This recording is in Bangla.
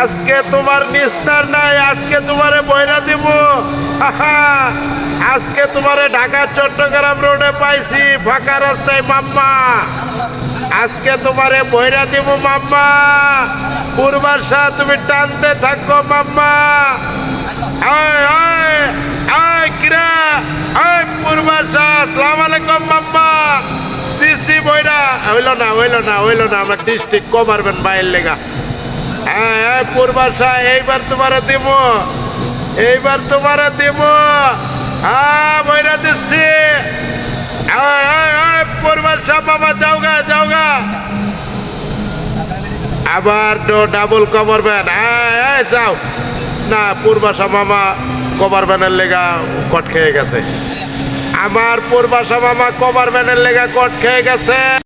আজকে তোমার নিস্তার নাই, আজকে তোমারে বইরা দিব। আজকে তোমারে ঢাকা, চট্টগ্রাম রোডে পাইছি, ফাঁকা রাস্তায় মাম্মা। আজকে তোমারে বইরা দিব মাম্মা। পূর্বাশা, তুমি টানতে থাকো মাম্মা। আয় আয় আয় কিরা। আয় পূর্বাশা, আসসালামু আলাইকুম মাম্মা। হইল না হইল না হইল না, আমার ডিস্ট্রিক্ট কমারবেন বাইরের লেগা। হ্যাঁ হ্যাঁ পূর্বাশা এইবার তোমারে দিব এইবার তোমারে দিব হ্যাঁ বইরা দিচ্ছি। আয় পূর্বাশা বাবা আবার ডাবল কভার ভ্যান হ্যাঁ হ্যাঁ যাও। না পূর্বাশা মামা কভার ভ্যানের লেগা কট খেয়ে গেছে। আমার পূর্বাশা মামা কভার ভ্যানের লেগা কট খেয়ে গেছে।